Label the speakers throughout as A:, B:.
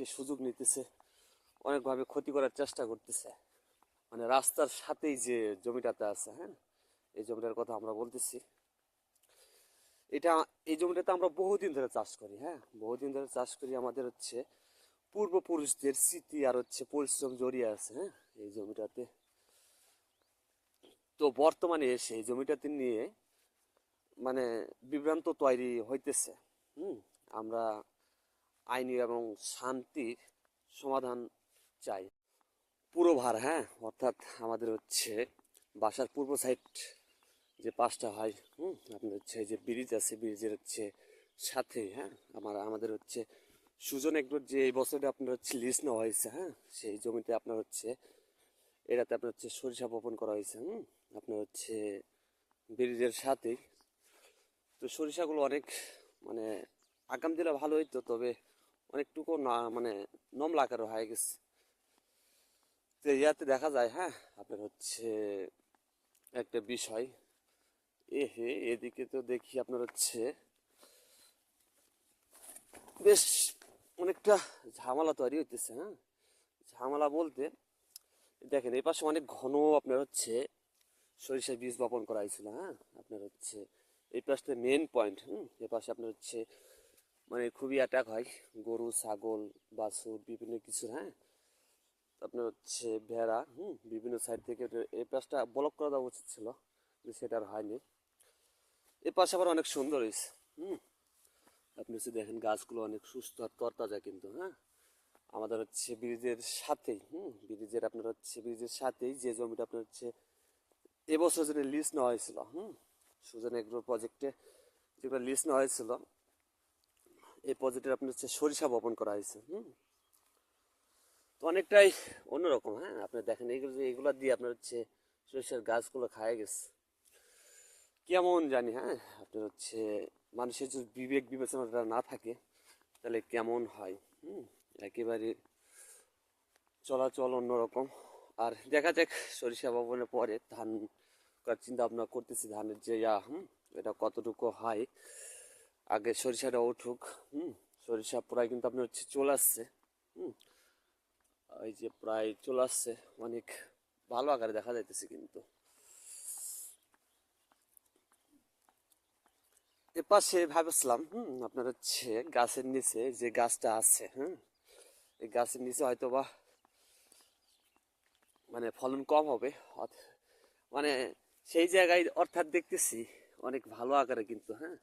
A: অনেকে সুযোগ নিতেছে, অনেকভাবে ক্ষতি করার চেষ্টা করতেছে। মানে রাস্তার সাথেই যে জমিটাতে আছে হ্যাঁ? এই জমিটার কথা আমরা বলতেছি। এটা, এই জমিটাতে আমরা বহুদিন ধরে চাষ করি হ্যাঁ? বহুদিন ধরে চাষ করি আমাদের হচ্ছে পূর্বপুরুষদের স্মৃতি আর হচ্ছে পরিশ্রম জড়িয়ে আছে হ্যাঁ? এই জমিটাতে। তো বর্তমানে এসে এই জমিটাতে নিয়ে মানে বিভ্রান্ত তৈরি হইতেছে, হুম? আমরা আইনি এবং শান্তির সমাধান চাই। পুরো ভার হ্যাঁ? অর্থাৎ আমাদের হচ্ছে বাসার পূর্ব সাইড যে পাশটা হয়, হুম? আপনার হচ্ছে যে ব্রিজ আছে ব্রিজের হচ্ছে সাথে হ্যাঁ? আমার, আমাদের হচ্ছে সুজন একটুর যে এই বছরটা আপনার হচ্ছে লিস্ট নেওয়া হয়েছে হ্যাঁ? সেই জমিতে আপনার হচ্ছে, এটাতে আপনার হচ্ছে সরিষা বপন করা হয়েছে, হুম? আপনার হচ্ছে ব্রিজের সাথেই তো সরিষাগুলো অনেক মানে আগাম দিলে ভালো হইতো, তবে অনেকটুকু মানে নমলা আকারে হয়ে গেছে। তো ইয়াতে দেখা যায় হ্যাঁ আপনার হচ্ছে একটা বিষয়। এ হে, এদিকে তো দেখি আপনার হচ্ছে বেশ অনেকটা ঝামেলা তৈরি হইতেছে হ্যাঁ? ঝামেলা বলতে, দেখেন, এই পাশে অনেক ঘন আপনার হচ্ছে সরিষা বীজ বপন করা হয়েছিল হ্যাঁ? আপনার হচ্ছে এই পাশটা মেন পয়েন্ট হুম? এ পাশে আপনার হচ্ছে মানে খুবই অ্যাটাক হয়। গরু, ছাগল, বাছুর, বিভিন্ন কিছু হ্যাঁ? আপনার হচ্ছে ভেড়া, হুম? বিভিন্ন সাইড থেকে এই পাশটা ব্লক করে দেওয়া উচিত ছিল সেটা আর হয়নি। এ পাশে আবার অনেক সুন্দর হয়েছে হুম? আপনি হচ্ছে দেখেন গাছগুলো অনেক সুস্থ আর তরতাজা কিন্তু হ্যাঁ? আমাদের হচ্ছে ব্রিজের সাথেই, হুম? ব্রিজের আপনার হচ্ছে, ব্রিজের সাথেই যে জমিটা আপনার হচ্ছে এবছর যেটা লিস্ট নেওয়া হয়েছিল, হুম? সুজন এগ্রো প্রজেক্টে যেগুলো লিস্ট নেওয়া হয়েছিল এই প্রজেক্টের আপনার হচ্ছে সরিষা বপন করা হয়েছে, হুম? তো অনেকটাই অন্যরকম হ্যাঁ? আপনি দেখেন এইগুলো এগুলো দিয়ে আপনার হচ্ছে সরিষার গাছগুলো খায় গেছে। কেমন জানি হ্যাঁ? আপনার হচ্ছে মানুষের যদি বিবেক বিবেচনাটা না থাকে, তাহলে কেমন হয়, হুম? একেবারে চলাচল অন্যরকম। আর দেখা যাক, সরিষা ভবনের পরে ধান করার চিন্তা ভাবনা করতেছি, ধানের যে ইয়া, হুম? এটা কতটুকু হয়। আগে সরিষাটা উঠুক, হুম? সরিষা প্রায় কিন্তু আপনার হচ্ছে চলে আসছে, হুম? এই যে প্রায় চলে আসছে, অনেক ভালো আকারে দেখা যাইতেছে কিন্তু। এ পাশে ভাবছিলাম, হুম, আপনার হচ্ছে গাছের নিচে যে গাছটা আছে হ্যাঁ এই গাছের নিচে হয়তো বা মানে ফলন কম হবে মানে সেই জায়গায় অর্থাৎ দেখতেছি অনেক ভালো আকারে কিন্তু হ্যাঁ?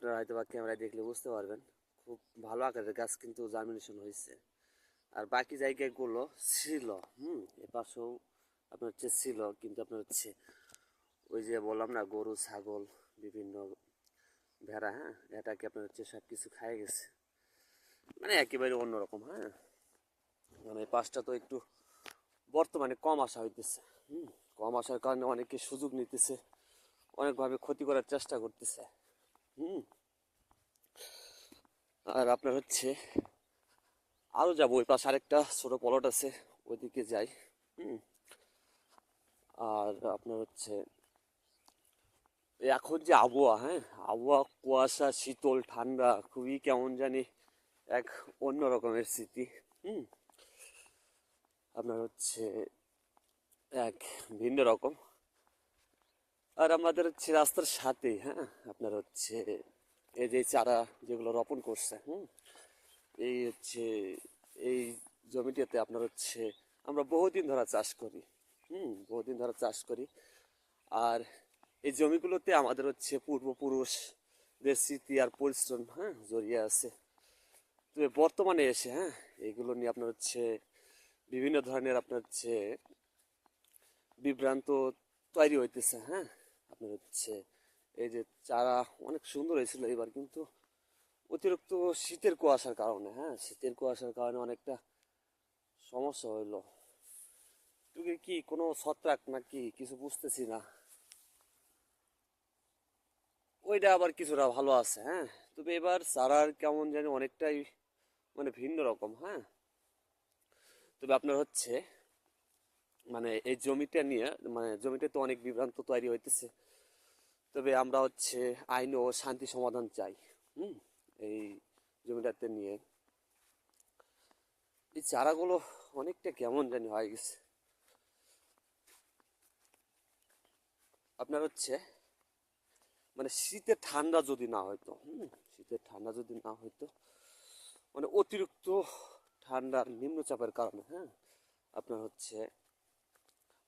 A: আপনারা হয়তো বা ক্যামেরায় দেখলে বুঝতে পারবেন। খুব ভালো আকারের গাছ কিন্তু জার্মিনেশন হয়েছে। আর বাকি জায়গাগুলো ছিল, হুম, এ পাশেও আপনার হচ্ছে ছিল, কিন্তু আপনার হচ্ছে ওই যে বললাম না, গরু, ছাগল, বিভিন্ন ভেড়া হ্যাঁ এটাকে আপনার হচ্ছে সব কিছু খাই গেছে। মানে একেবারে অন্যরকম হ্যাঁ। মানে পাশটা তো একটু বর্তমানে কম আসা হইতেছে, হুম, কম আসার কারণে অনেকে সুযোগ নিতেছে, অনেকভাবে ক্ষতি করার চেষ্টা করতেছে। হুম। আর আপনার হচ্ছে আরও যাব ওই পাশে আরেকটা ছোটো পলট আছে, ওইদিকে যাই, হুম। আর আপনার হচ্ছে এখন যে আবহাওয়া হ্যাঁ আবহাওয়া কুয়াশা, শীতল, ঠান্ডা, খুবই কেমন জানি এক অন্য রকমের স্মৃতি, হুম। আপনার হচ্ছে এক ভিন্ন রকম। আর আমাদের হচ্ছে রাস্তার সাথেই হ্যাঁ আপনার হচ্ছে এই যে চারা যেগুলো রোপণ করছে, হুম, এই হচ্ছে এই জমিটাতে আপনার হচ্ছে আমরা বহুদিন ধরে চাষ করি, হুম, বহুদিন ধরে চাষ করি। আর এই জমিগুলোতে আমাদের হচ্ছে পূর্বপুরুষদের স্মৃতি আর পরিশ্রম হ্যাঁ জড়িয়ে আছে। তো বর্তমানে এসে হ্যাঁ এগুলো নিয়ে আপনার হচ্ছে বিভিন্ন ধরনের আপনার হচ্ছে বিভ্রান্ত তৈরি হইতেছে হ্যাঁ। আপনার হচ্ছে, এই যে চারা অনেক সুন্দর হয়েছিল এবার, কিন্তু অতিরিক্ত শীতের কুয়াশার কারণে হ্যাঁ শীতের কুয়াশার কারণে অনেকটা সমস্যা হইল। কি কোনো ছত্রাক নাকি কিছু বুঝতেছি না। ওইটা আবার কিছুটা ভালো আছে হ্যাঁ তবে এবার চারার কেমন জানি অনেকটাই মানে ভিন্ন রকম হ্যাঁ। তবে আপনার হচ্ছে মানে এই জমিটা নিয়ে মানে জমিটা তো অনেক বিভ্রান্ত তৈরি হইতেছে। তবে আমরা হচ্ছে আইন ও শান্তি সমাধান চাই, হুম, এই জমিটাতে নিয়ে। এই চারাগুলো অনেকটা কেমন জানি হয়ে গেছে। আপনার হচ্ছে মানে শীতে ঠান্ডা যদি না হইতো, হুম শীতের ঠান্ডা যদি না হইতো মানে অতিরিক্ত ঠান্ডার নিম্নচাপের কারণে হ্যাঁ আপনার হচ্ছে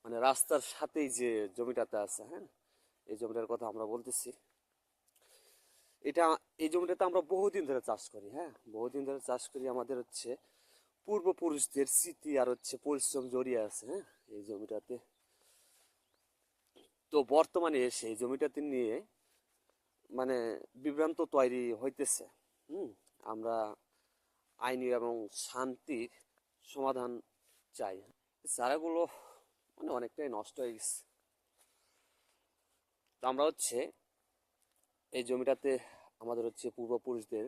A: মানে রাস্তার সাথেই যে জমিটাতে আছে হ্যাঁ এই জমিটার কথা আমরা বলতেছি। এটা, এই জমিটাতে আমরা বহুদিন ধরে চাষ করি হ্যাঁ? বহুদিন ধরে চাষ করি আমাদের হচ্ছে পূর্বপুরুষদের স্মৃতি আর হচ্ছে পরিশ্রম জড়িয়ে আছে হ্যাঁ? এই জমিটাতে। তো বর্তমানে এসে এই জমিটাতে নিয়ে মানে বিভ্রান্ত তৈরি হইতেছে, হুম? আমরা আইনি এবং শান্তির সমাধান চাই। চারাগুলো মানে অনেকটাই নষ্ট হয়ে গেছে। তো আমরা হচ্ছে এই জমিটাতে আমাদের হচ্ছে পূর্বপুরুষদের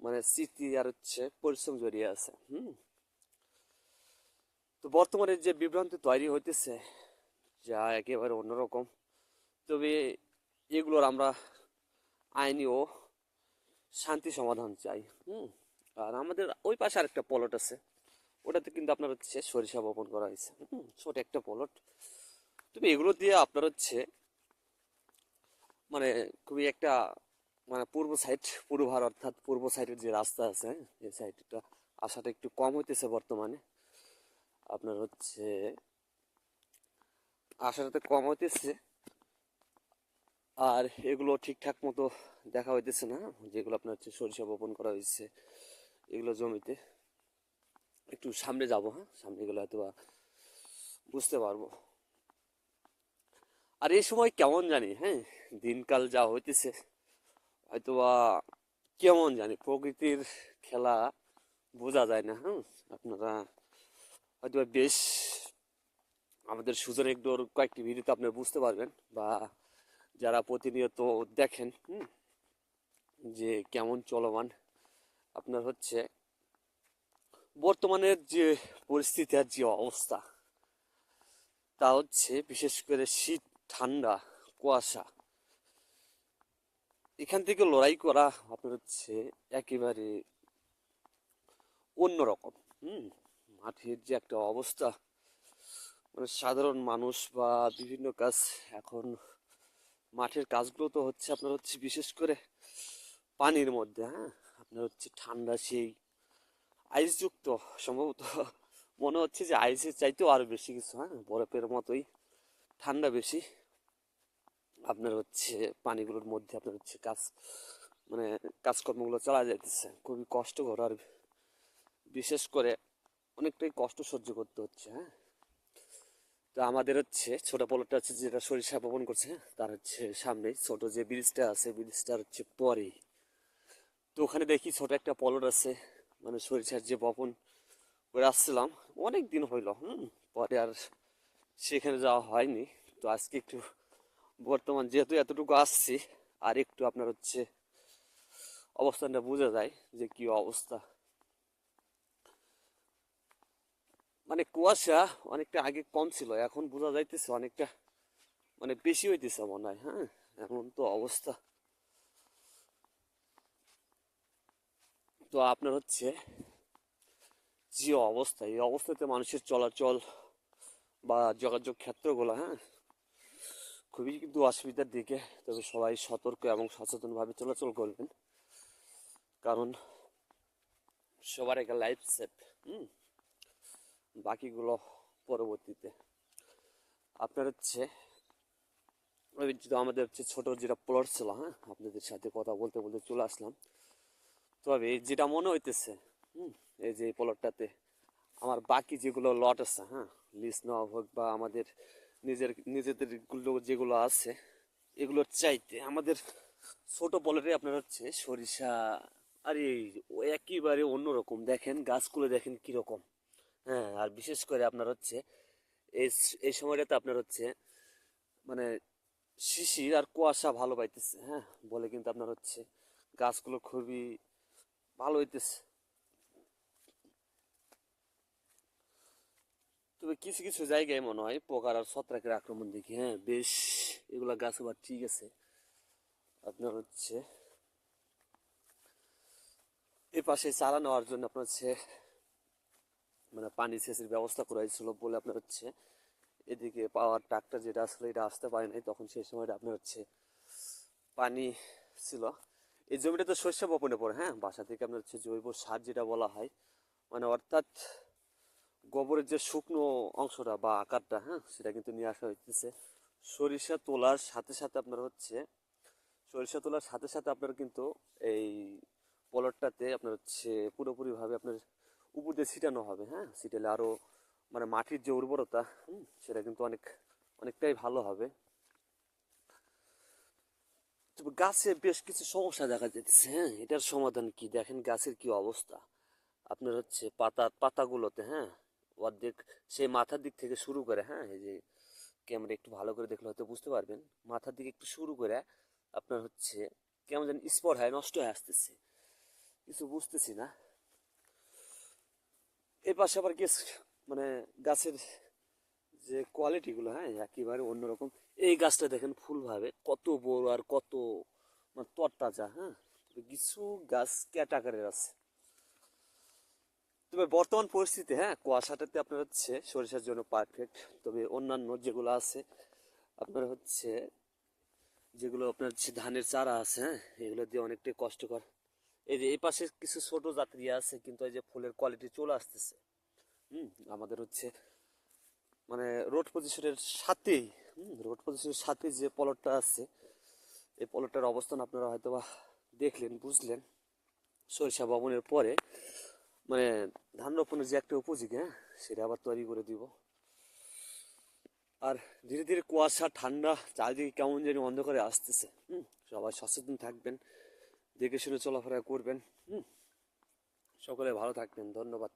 A: মানে স্মৃতি আর হচ্ছে পরিশ্রম জড়িয়ে আছে, হুম। তো বর্তমানে যে বিভ্রান্তি তৈরি হইতেছে যা একেবারে অন্যরকম। তবে এগুলোর আমরা আইনি ও শান্তি সমাধান চাই, হুম। আর আমাদের ওই পাশে আরেকটা পলট আছে, ওটাতে কিন্তু আপনার হচ্ছে সরিষা বপন করা হয়েছে, হুম, ছোট একটা পলট তবে এগুলো দিয়ে আপনার হচ্ছে মানে খুবই একটা মানে পূর্ব সাইড পূর্ব ভার অর্থাৎ পূর্ব সাইডের যে রাস্তা আছে এই সাইডটা আসাটা একটু কম হইতেছে বর্তমানে। আপনার হচ্ছে, আসাটাতে কম হইতেছে। আর এগুলো ঠিকঠাক মতো দেখা হইতেছে না, যেগুলো আপনার হচ্ছে সরিষা বপন করা হয়েছে এগুলো জমিতে। একটু সামনে যাব হ্যাঁ? সামনে গেলে হয়তো বুঝতে পারব। আর এই সময় কেমন জানি হ্যাঁ দিনকাল যা হইতেছে, হয়তোবা কেমন জানি, প্রকৃতির খেলা বোঝা যায় না হ্যাঁ আপনারা হয়তোবা বেশ আমাদের সুজন একডোর কয়েকটি ভিডিওতে আপনারা বুঝতে পারবেন বা যারা প্রতিনিয়ত দেখেন যে কেমন চলমান আপনার হচ্ছে বর্তমানের যে পরিস্থিতি আর যে অবস্থা, তা হচ্ছে বিশেষ করে শীত ঠান্ডা, কুয়াশা। এখান থেকে লড়াই করা আপনার হচ্ছে একেবারে অন্যরকম। হুম, মাঠের যে একটা অবস্থা মানে সাধারণ মানুষ বা বিভিন্ন কাজ, এখন মাঠের কাজগুলো তো হচ্ছে আপনার হচ্ছে বিশেষ করে পানির মধ্যে হ্যাঁ? আপনার হচ্ছে ঠান্ডা সেই আইসযুক্ত, সম্ভবত মনে হচ্ছে যে আইসের চাইতেও আরও বেশি কিছু হ্যাঁ? বরফের মতোই, ঠান্ডা বেশি। আপনার হচ্ছে পানিগুলোর মধ্যে আপনার হচ্ছে কাজ মানে কাজকর্মগুলো চালা যাইতেছে। খুবই কষ্টকর আর বিশেষ করে অনেকটাই কষ্ট সহ্য করতে হচ্ছে হ্যাঁ? তো আমাদের হচ্ছে ছোট পলটটা হচ্ছে যেটা সরিষা বপন করছে, তার হচ্ছে সামনে ছোট যে ব্রিজটা আছে, ব্রিজটার হচ্ছে পরে তো ওখানে দেখি ছোট একটা পলট আছে মানে সরিষার যে বপন করে আসছিলাম অনেক দিন হইল, হুম? পরে আর সেখানে যাওয়া হয়নি। তো আজকে একটু বর্তমান যেহেতু এতটুকু আসছি, আর একটু আপনার হচ্ছে অবস্থানটা বোঝা যায় যে কি অবস্থা। মানে কুয়াশা অনেকটা আগে কম ছিল, এখন বোঝা যাইতেছে অনেকটা মানে বেশি হইতেছে মনে হয় হ্যাঁ? এমন তো অবস্থা। তো আপনার হচ্ছে যে অবস্থা, এই অবস্থাতে মানুষের চলাচল বা যোগাযোগ ক্ষেত্রগুলো হ্যাঁ? খুবই কিন্তু অসুবিধার দিকে, তবে সবাই সতর্ক এবং সচেতনভাবে চলাচল করবেন। কারণ সবার একটা লাইফ সেট হুম? বাকিগুলো পরবর্তীতে। আপনার হচ্ছে, ওই যে আমাদের হচ্ছে ছোট যেটা প্লট ছিল হ্যাঁ? আপনাদের সাথে কথা বলতে বলতে চলে আসলাম। তবে যেটা মনে হইতেছে, হুম? এই যে প্লটটাতে আমার বাকি যেগুলো লট আছে হ্যাঁ? লিস্ট নেওয়া হোক বা আমাদের নিজের, নিজেদের যেগুলো আছে, এগুলোর চাইতে আমাদের ছোট প্লটে আপনার হচ্ছে সরিষা। আরে ও একেবারে অন্যরকম। দেখেন, গাছগুলো দেখেন কীরকম। হ্যাঁ আর বিশেষ করে আপনার হচ্ছে এই এই সময়টাতে আপনার হচ্ছে মানে শিশির আর কুয়াশা ভালো পাইতেছে হ্যাঁ বলে কিন্তু আপনার হচ্ছে গাছগুলো খুবই ভালো হইতেছে। তবে কিছু কিছু জায়গায় মনে হয় পোকার আর ছত্রাকের আক্রমণ দেখি হ্যাঁ? বেশ, এগুলা গাছ আবার ঠিক আছে। আপনার হচ্ছে এ পাশে চারা নেওয়ার জন্য আপনার হচ্ছে মানে পানি সেচের ব্যবস্থা করা হয়েছিল বলে আপনার হচ্ছে এদিকে পাওয়ার ট্রাক্টর যেটা আসলে এটা আসতে পারে নাই। তখন সেই সময়টা আপনার হচ্ছে পানি ছিল। এই জমিটা তো শস্য বপনে পড়ে হ্যাঁ? বাসা থেকে আপনার হচ্ছে জৈব সার যেটা বলা হয় মানে অর্থাৎ গোবরের যে শুকনো অংশটা বা আকারটা হ্যাঁ সেটা কিন্তু নিয়ে আসা হইতেছে। সরিষা তোলার সাথে সাথে আপনার হচ্ছে সরিষা তোলার সাথে সাথে আপনার কিন্তু এই পলটটাতে আপনার হচ্ছে পুরোপুরিভাবে আপনার উপর দিয়ে ছিটানো হবে হ্যাঁ ছিটালে আরও মানে মাটির যে উর্বরতা হুম, সেটা কিন্তু অনেক অনেকটাই ভালো হবে। গাছে বেশ কিছু সমস্যা দেখা যাচ্ছে হ্যাঁ এটার সমাধান কি? দেখেন গাছের কি অবস্থা। আপনার হচ্ছে পাতা পাতাগুলোতে হ্যাঁ অর্ধেক সেই মাথার দিক থেকে শুরু করে হ্যাঁ এই যে ক্যামেরা একটু ভালো করে দেখলে হয়তো বুঝতে পারবেন, মাথার দিকে একটু শুরু করে আপনার হচ্ছে কেমন যেন স্পট হয়, নষ্ট হয়ে আসতেছে। কিছু বুঝতেছি না। এই পাশে আবার গেছ মানে গাছের যে কোয়ালিটিগুলো হ্যাঁ একেবারে অন্যরকম। এই গাছটা দেখেন ফুলভাবে কত বড় আর কত মানে তরতাজা হ্যাঁ। কিছু গাছ ক্যাটাকারের আছে। তবে বর্তমান পরিস্থিতি হ্যাঁ? কুয়াশাটাতে আপনার হচ্ছে সরিষার জন্য পারফেক্ট তবে অন্যান্য যেগুলো আছে, আপনার হচ্ছে যেগুলো আপনার হচ্ছে ধানের চারা আছে হ্যাঁ? এগুলো দিয়ে অনেকটাই কষ্টকর। এই যে এই পাশে কিছু ছোট ইয়ে আছে, কিন্তু এই যে ফুলের কোয়ালিটি চলে আসতেছে। হুম? আমাদের হচ্ছে মানে রোড পজিশনের সাথেই, হুম? রোড পজিশনের সাথে যে পলটটা আছে, এই পলটটার অবস্থান আপনারা হয়তো বা দেখলেন, বুঝলেন। সরিষা বপনের পরে মানে ধান রোপণের যে একটা উপযোগী হ্যাঁ সেটা আবার তৈরি করে দিব। আর ধীরে ধীরে কুয়াশা, ঠান্ডা, চারিদিকে কেমন জানি অন্ধকারে আসতেছে, হুম, সবাই সচেতন থাকবেন, দেখে শুনে চলাফেরা করবেন, হুম। সকলে ভালো থাকবেন, ধন্যবাদ।